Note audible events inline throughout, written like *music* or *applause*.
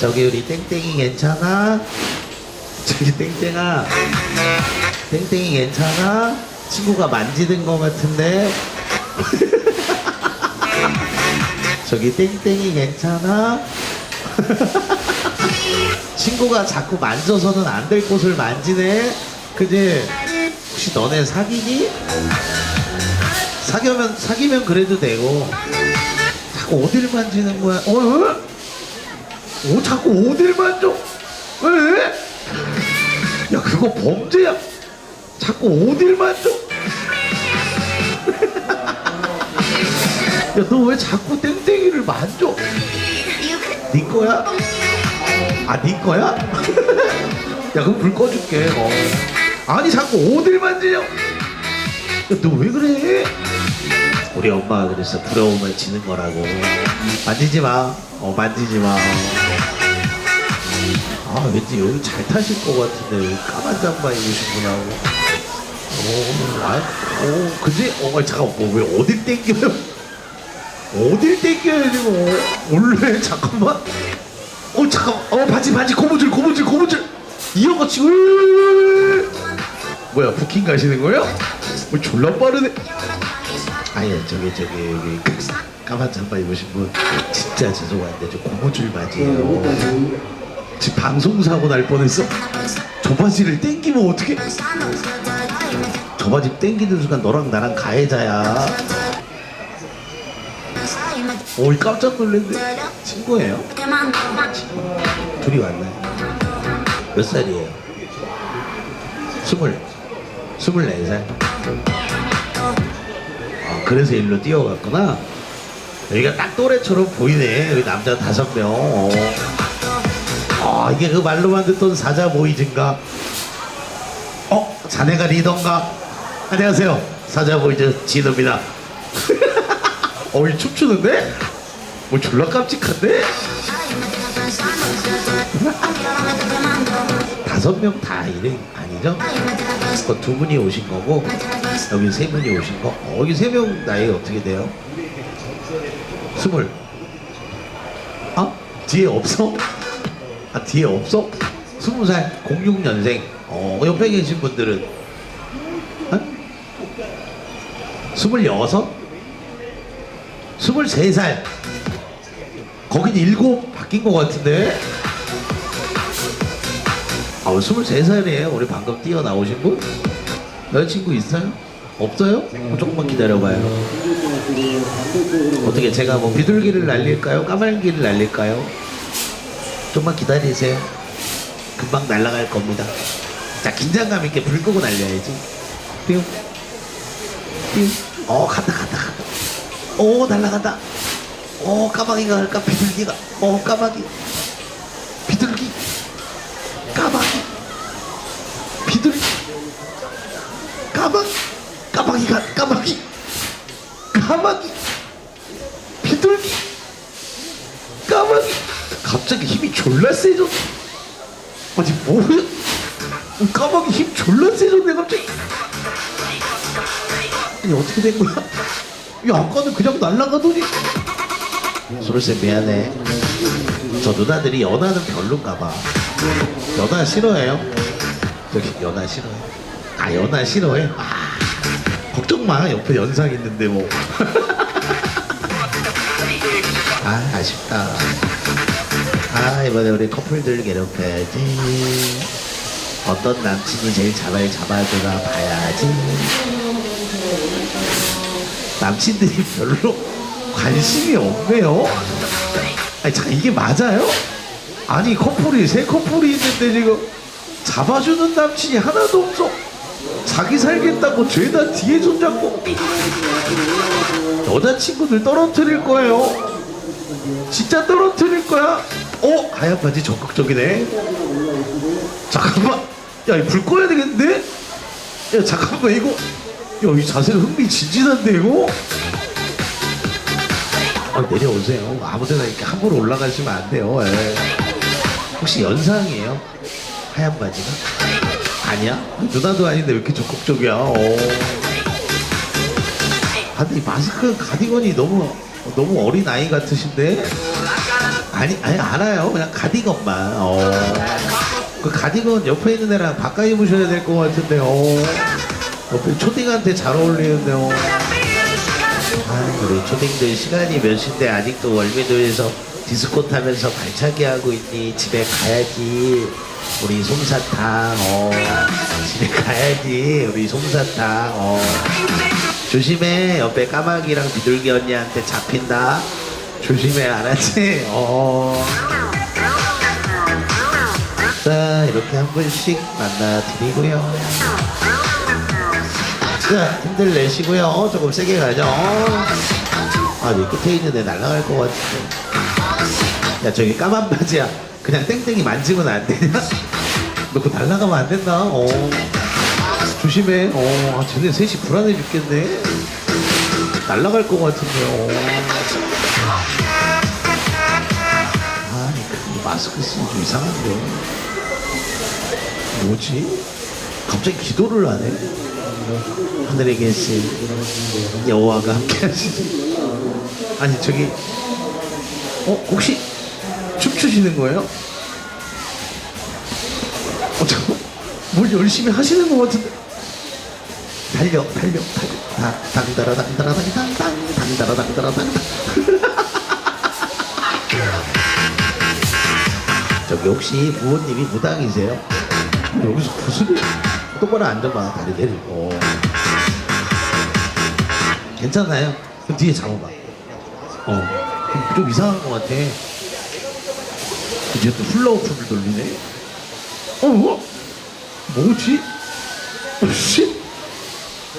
저기 우리 땡땡이 괜찮아? 저기 땡땡아 땡땡이 괜찮아? 친구가 만지는 거 같은데 *laughs* 저기 땡땡이 괜찮아? *laughs* 친구가 자꾸 만져서는 안 될 곳을 만지네 그지? 혹시 너네 사귀니? 사귀면 사귀면 그래도 되고 자꾸 어딜 만지는 거야? 어? 어? 어 자꾸 어딜 만져? 왜? 야 그거 범죄야. 자꾸 어딜 만져? 야너 왜 자꾸 땡땡이를 만져? 네 거야? 아 네 거야? *laughs* 야 그럼 불 꺼줄게. 어. 아니 자꾸 어딜 만지냐? 야 너 왜 그래? 우리 엄마가 그랬어 부러우면 지는 거라고 만지지 마. 어 만지지 마. 아 왠지 여기 잘 타실 것 같은데 여기 까만 장바 입으신 분하고 오, 아, 오, 그지? 어, 잠깐, 뭐, 왜 어딜 땡겨요? 어딜 땡겨요, 지금? 원래, 잠깐만. 어, 잠깐, 어, 바지, 바지, 고무줄, 고무줄, 고무줄. 치고, 으으으으. 뭐야, 부킹 가시는 거예요? 뭐, 졸라 빠르네. 아니, 저기, 저기, 여기, 그 까만 잠바 입으신 분, 진짜 죄송한데, 저 고무줄 바지예요. 지금 방송 사고 날 뻔했어. 저 바지를 땡기면 어떻게? 저 바지 땡기는 순간 너랑 나랑 가해자야. 오이 깜짝 놀랐네. 친구예요? 둘이 왔나요? 몇 살이에요? 스물, 스물네 살. 아, 그래서 일로 뛰어갔구나. 여기가 딱 또래처럼 보이네. 여기 남자 다섯 명. 어. 아 이게 그 말로만 듣던 사자 보이즈인가? 어 자네가 리더인가? 안녕하세요 사자 보이즈 진우입니다. *laughs* 어이 춤추는데? 뭐 졸라 깜찍한데? *laughs* 다섯 명다 일행 아니죠? 그 두 분이 오신 거고 여기 세 분이 오신 거. 어, 여기 세 명 나이 어떻게 돼요? 스물. 아 뒤에 없어? 아 뒤에 없어? 스무 살 06년생 어 옆에 계신 분들은 어? 스물여섯? 스물세 살 거긴 일곱 바뀐 것 같은데 아 스물세 살이에요 우리 방금 뛰어나오신 분? 여자친구 있어요? 없어요? 어, 조금만 기다려봐요 어떻게 제가 뭐 비둘기를 날릴까요? 까말귀를 날릴까요? 좀만 기다리세요. 금방 날아갈 겁니다. 자, 긴장감 있게 불 끄고 날려야지. 뿅. 뿅. 어, 간다, 간다, 간다. 오, 날아간다. 어, 까마귀가 갈까? 비둘기가. 어, 까마귀. 비둘기. 까마귀. 비둘기. 까마귀. 까마귀가, 까마귀. 까마귀. 비둘기. 까마귀. 갑자기 힘이 졸라 세졌. 아니 뭐야? 어, 까마귀 힘 졸라 세졌네 갑자기. 아니 어떻게 된 거야? 야 아까는 그냥 날아가더니. 소르쌤 미안해. 저 누나들이 연하는 별론가 봐. 연하 싫어해요? 저기 연하 싫어해. 아 연하 싫어해? 아 걱정 마 옆에 연상 있는데 뭐. *laughs* 아 아쉽다. 아 이번에 우리 커플들 괴롭혀야지 어떤 남친이 제일 잘 잡아주나 봐야지 남친들이 별로 관심이 없네요 아니 자 이게 맞아요? 아니 커플이 세 커플이 있는데 지금 잡아주는 남친이 하나도 없어 자기 살겠다고 죄다 뒤에 손잡고 여자친구들 떨어뜨릴 거예요 진짜 떨어뜨릴 거야? 어? 하얀 바지 적극적이네. 잠깐만. 야, 이불 꺼야 되겠는데? 야, 잠깐만, 이거. 야, 이 자세는 흥미진진한데, 이거? 아, 내려오세요. 아무 데나 이렇게 함부로 올라가시면 안 돼요. 예. 혹시 연상이에요? 하얀 바지가? 아니야? 누나도 아닌데 왜 이렇게 적극적이야? 어. 아, 근데 이 마스크 가디건이 너무, 너무 어린 아이 같으신데? 아, 아니 아니 알아요. 그냥 가디건만. 어. 그 가디건 옆에 있는 애랑 바꿔 입으셔야 될 것 같은데. 어. 옆에 초딩한테 잘 어울리는데요. 아, 우리 초딩들 시간이 몇 시인데 아직도 월미도에서 디스코 타면서 발차기 하고 있니? 집에 가야지. 우리 솜사탕, 어. 집에 가야지. 우리 솜사탕, 어. 조심해. 옆에 까마귀랑 비둘기 언니한테 잡힌다. 조심해, 알았지? 어. 자, 이렇게 한 분씩 만나드리고요. 자, 힘들 내시고요. 어, 조금 세게 가죠. 어. 아, 이 끝에 있는 애 날아갈 것 같은데. 야, 저기 까만 바지야. 그냥 땡땡이 만지면 안 되냐? 너 그거 날아가면 안 된다. 어. 조심해. 어, 아, 쟤네 셋이 불안해 죽겠네. 날아갈 것 같은데요. 아, 이 마스크 쓰기 좀 이상한데. 뭐지? 갑자기 기도를 하네. 하늘에 계신 여호와가 함께 하시니. 아니, 저기, 어, 혹시 춤추시는 거예요? 어, 뭘 열심히 하시는 것 같은데. 달려, 달려, 달려. 다, 당다라, 당다라, 당당, 당, 당다라, 당다라, 당당. 저기 혹시 부모님이 무당이세요? 여기서 무슨 일? 똑바로 앉아봐 다리 내리고 괜찮아요? 그럼 뒤에 잡아봐 어, 좀 이상한 것 같아 이제 또 훌라후프를 돌리네 어? 뭐? 뭐지? 어, 씨?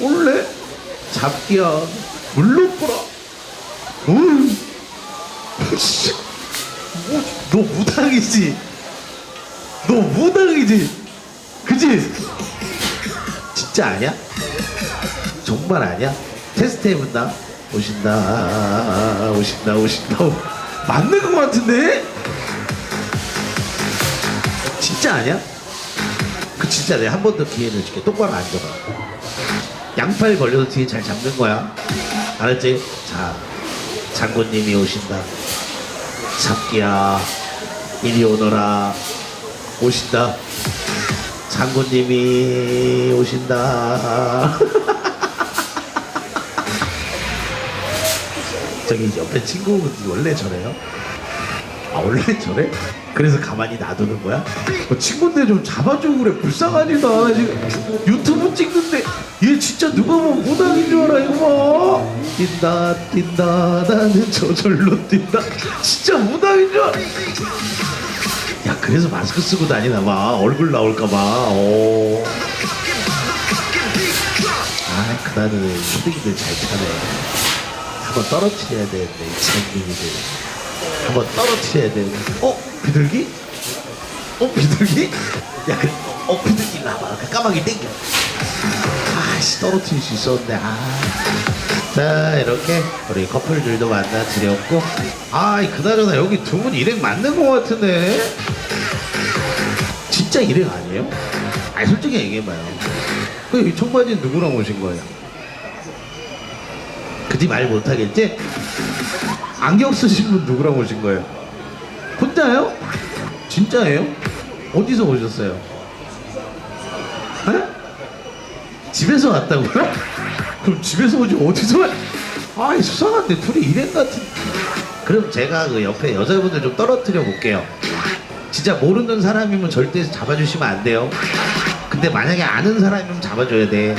원래 잡기야 물로 뿌라 음. 씨. 뭐, 너 무당이지? 너 무당이지? 그지? 진짜 아니야? 정말 아니야? 테스트 해본다? 오신다, 오신다, 오신다. 맞는 것 같은데? 진짜 아니야? 그 진짜 내가 한 번 더 기회를 줄게. 똑바로 앉아봐. 양팔 벌려서 뒤에 잘 잡는 거야. 알았지? 자, 장군님이 오신다. 잡기야 이리 오너라 오신다 장군님이 오신다 *laughs* 저기 옆에 친구분이 원래 저래요? 아 원래 저래? 그래서 가만히 놔두는 거야? 어, 친구인데 좀 잡아주고 그래. 불쌍하지도 않아 지금 유튜브 찍는데 얘 진짜 누가 보면 무당인 줄 알아 이거. 봐 뛴다 뛴다 나는 저절로 뛴다. 진짜 무당인 줄 알아. 야 그래서 마스크 쓰고 다니나 봐. 얼굴 나올까 봐. 오. 아 그나는 초딩이들 잘 차네. 한번 떨어뜨려야 되는데 이 장님이들 한번 떨어뜨려야 되는데 어? 비둘기? 어? 비둘기? 야 그, 어 비둘기 와봐 그 까마귀 땡겨 아씨 떨어뜨릴 수 있었는데 아. 자 이렇게 우리 커플들도 만나 드렸고 아 그나저나 여기 두 분 일행 맞는 것 같은데 진짜 일행 아니에요? 아니 솔직히 얘기해봐요 그이 청바지는 누구랑 오신 거예요? 그지 말 못하겠지? 안경 쓰신 분 누구랑 오신 거예요? 혼자요? 진짜예요? 어디서 오셨어요? 에? 집에서 왔다고요? *laughs* 그럼 집에서 오지 어디서 와? 아 수상한데 둘이 같은 그럼 제가 그 옆에 여자분들 좀 떨어뜨려 볼게요 진짜 모르는 사람이면 절대 잡아주시면 안 돼요 근데 만약에 아는 사람이면 잡아줘야 돼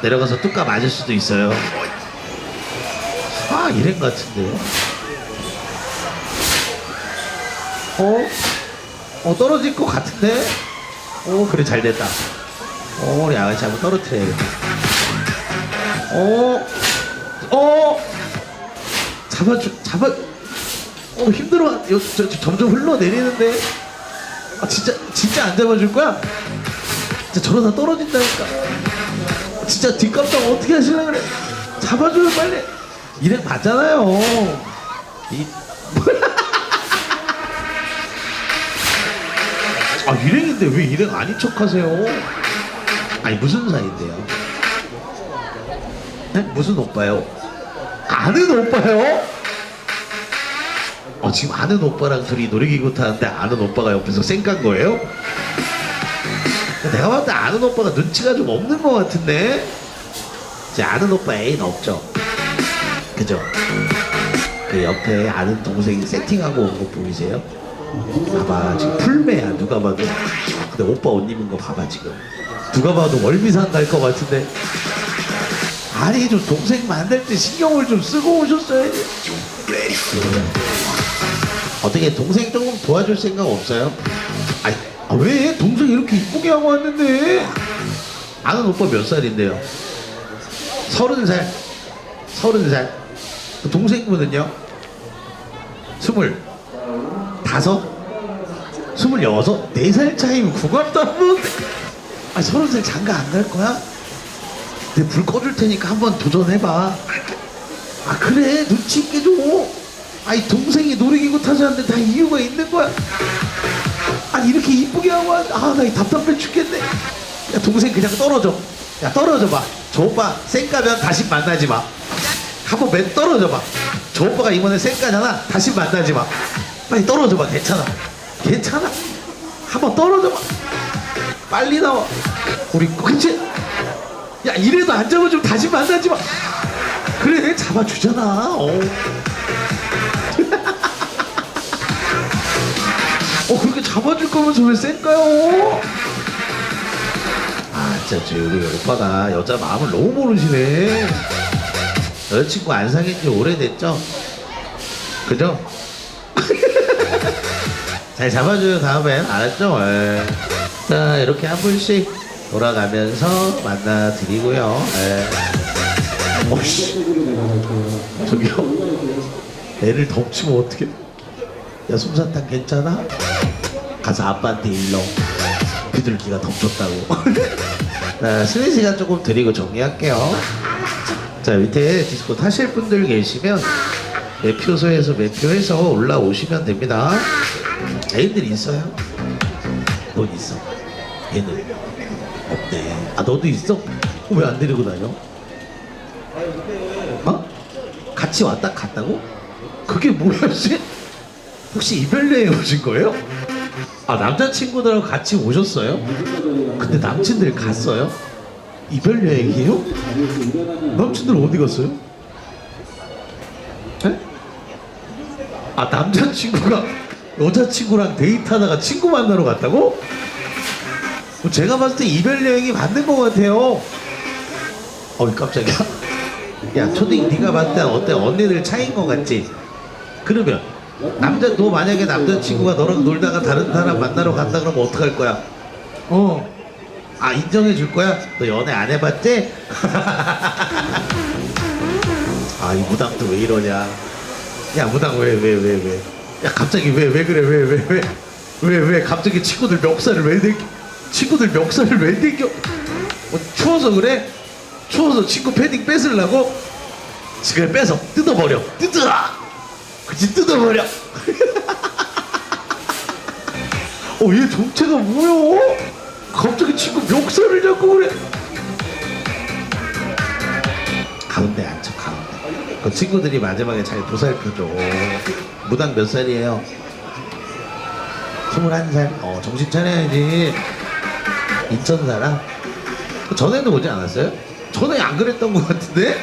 내려가서 뚜까 맞을 수도 있어요 아 일행 같은데요 어? 어 떨어질 것 같은데? 어 그래 잘 됐다 어 우리 아가씨 한번 떨어뜨려야겠다 어? 어? 잡아주 잡아 어 힘들어 요, 저, 저, 점점 흘러내리는데 아 진짜 진짜 안 잡아줄 거야? 진짜 저러다 떨어진다니까 진짜 뒷감당 어떻게 하시려 그래 잡아줘요 빨리 일행 맞잖아요 이 *laughs* 아 일행인데 왜 일행 아닌 척하세요? 아니 무슨 사이인데요? 네? 무슨 오빠요? 아는 오빠요? 어, 지금 아는 오빠랑 둘이 놀이기구 타는데 아는 오빠가 옆에서 쌩깐 거예요? 내가 봤을 때 아는 오빠가 눈치가 좀 없는 것 같은데 제 아는 오빠 애인 없죠? 그죠? 그 옆에 아는 동생이 세팅하고 온 거 보이세요? 봐봐 지금 풀매야. 누가 봐도. 근데 오빠 옷 입은 거 봐봐 지금. 누가 봐도 월미산 갈 것 같은데. 아니 좀 동생 만날 때 신경을 좀 쓰고 오셨어야지 어떻게 동생 조금 도와줄 생각 없어요? 아니 아, 왜 동생 이렇게 이쁘게 하고 왔는데? 아는 오빠 몇 살인데요? 서른 살. 서른 살. 동생분은요? 스물 다섯? 스물여섯? 네살 차이면 국악도 안 보는데 아 서른 살 장가 안 갈 거야? 내가 불 꺼줄 테니까 한번 도전해봐. 아 그래. 눈치 있게 줘. 아니 동생이 놀이기구 타자는데 다 이유가 있는 거야. 아니 이렇게 이쁘게 하고 아나 답답해 죽겠네. 야 동생 그냥 떨어져. 야 떨어져 봐 저 오빠 쌩까면 다시 만나지 마. 한번 맨 떨어져 봐 저 오빠가 이번에 쌩까잖아. 다시 만나지 마 빨리 떨어져 봐 괜찮아 괜찮아 한번 떨어져 봐 빨리 나와 우리 그치 야 이래도 안 잡아주면 다시 만나지 마 그래 잡아주잖아 어. *laughs* 어 그렇게 잡아줄 거면서 왜 쌩까요? 아 진짜 저 우리 오빠가 여자 마음을 너무 모르시네 여자친구 안 사귄 지 오래됐죠? 그죠? *laughs* 잘 잡아줘요 다음엔 알았죠? 예. 자 이렇게 한 분씩 돌아가면서 만나드리고요 예. 어씨 저기요 애를 덮치면 어떡해 야 솜사탕 괜찮아? 가서 아빠한테 일러 비둘기가 덮쳤다고 *laughs* 자 쉬는 시간 조금 드리고 정리할게요 자 밑에 디스코 타실 분들 계시면 매표소에서 매표해서 올라오시면 됩니다 애들 있어요? 넌 있어 얘는 없네 아 너도 있어? 왜 안 데리고 다녀? 어? 같이 왔다 갔다고? 그게 씨? 혹시 이별여행 오신 거예요? 아 남자친구들하고 같이 오셨어요? 근데 남친들 갔어요? 이별 여행이에요? 남친들 어디 갔어요? 아 남자친구가 여자친구랑 데이트하다가 친구 만나러 갔다고? 뭐 제가 봤을 때 이별 여행이 맞는 것 같아요 어이 깜짝이야 야 초딩 네가 봤을 때 어때 언니들 차인 것 같지? 그러면 남자 너 만약에 남자친구가 너랑 놀다가 다른 사람 만나러 간다 그러면 어떡할 거야? 어. 아 인정해 줄 거야? 너 연애 안 해봤지? *laughs* 아 이 무당도 왜 이러냐? 야 무당 왜 왜 왜 왜, 야 갑자기 왜 왜 그래 왜 왜 왜? 왜 왜? 갑자기 친구들 멱살을 왜 내겨? 친구들 멱살을 왜 내겨? 뭐 추워서 그래? 추워서 친구 패딩 뺏으려고? 지금 뺏어. 뜯어버려. 뜯어 그치 뜯어버려. *laughs* 어얘 정체가 뭐야? 갑자기 친구 멱살을 잡고 그래? 가운데 앉혀 가운데 그 친구들이 마지막에 잘 보살펴줘 무당 몇 살이에요? 21살 어 정신 차려야지 인천 사람 전에도 오지 않았어요? 전에 안 그랬던 것 같은데?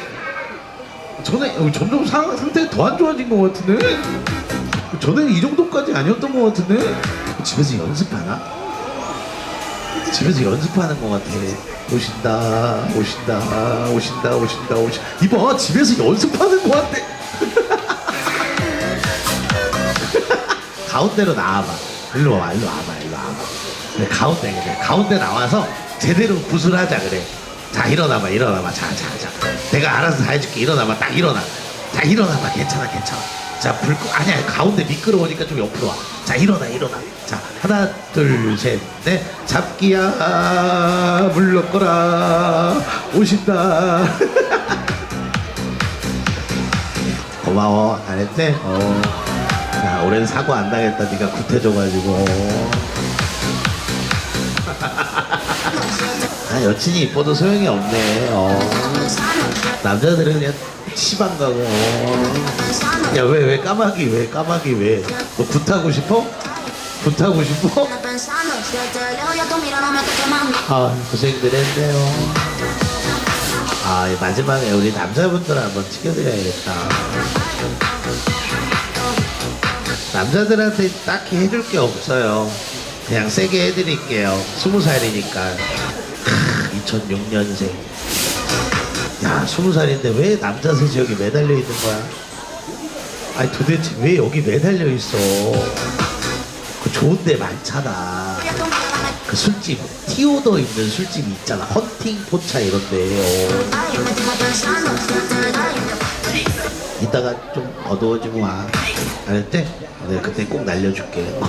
전에 어, 점점 상, 상태가 더안 좋아진 것 같은데? 전에는 이 정도까지 아니었던 것 같은데? 집에서 연습하나? 집에서 연습하는 것 같아. 오신다, 오신다, 오신다, 오신다, 오신. 이봐, 집에서 연습하는 것 같아. *laughs* 가운데로 나와봐. 일로 와봐, 일로 와봐, 일로 와봐. 그래, 가운데 그래. 가운데 나와서 제대로 구슬하자 그래. 자 일어나봐, 일어나봐. 자, 자, 자. 내가 알아서 다 해줄게. 일어나봐, 딱 일어나. 자 일어나봐, 괜찮아, 괜찮아. 자 불, 꺼 아니야 가운데 미끄러우니까 좀 옆으로 와. 자 일어나, 일어나. 자 하나, 둘, 셋, 넷. 잡기야 물러거라 오신다. *laughs* 고마워, 잘했지? 어. 자, 올해는 사고 안 당했다. 네가 구태줘가지고. *laughs* 아, 여친이 이뻐도 소용이 없네. 어. 남자들은 그냥 시방 가고. 야왜 왜 까마귀 왜 까마귀 왜너 굿하고 싶어? 굿하고 싶어? 아 고생들 했네요. 아이 마지막에 우리 남자분들 한번 찍어드려야겠다. 남자들한테 딱히 해줄 게 없어요. 그냥 세게 해드릴게요. 스무 살이니까. 2006년생 야 스무 살인데 왜 남자 셋이 여기 매달려 있는 거야? 아니 도대체 왜 여기 매달려 있어? 그 좋은 데 많잖아. 그 술집 티오더 있는 술집이 있잖아. 헌팅 포차 te leo 이따가 좀 어두워지고 와. 알았지? 내가 그때 꼭 날려줄게. *laughs*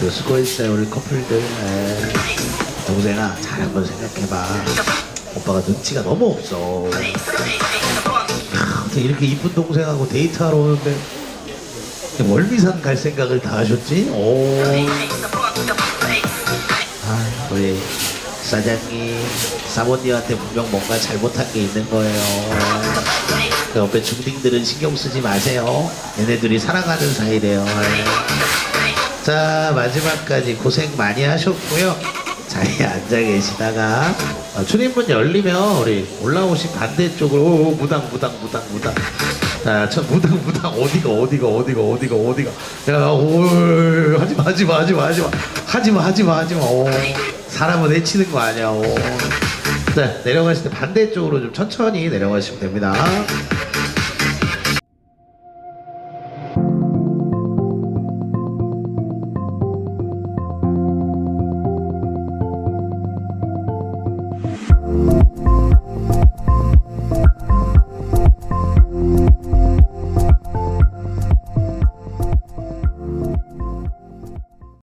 그 수고했어요 우리 커플들. 에. 동생아 잘 한번 생각해봐 오빠가 눈치가 너무 없어 아, 어떻게 이렇게 이쁜 동생하고 데이트하러 오는데 월미산 갈 생각을 다 하셨지? 오. 아, 우리 사장님, 사모님한테 분명 뭔가 잘못한 게 있는 거예요. 그 옆에 중딩들은 신경 쓰지 마세요. 얘네들이 사랑하는 사이래요. 자, 마지막까지 고생 많이 하셨고요. 자리에 앉아 계시다가 어, 출입문 열리면 우리 올라오신 반대쪽으로 오, 오, 무당 무당 무당 무당. 자, 저 무당 무당. 어디가 어디가 어디가 어디가 어디가. 야, 오, 하지마 하지마 하지마 하지마. 하지마 하지마 하지마. 오, 사람은 해치는 거 아니야 오. 자, 내려가실 때 반대쪽으로 좀 천천히 내려가시면 됩니다.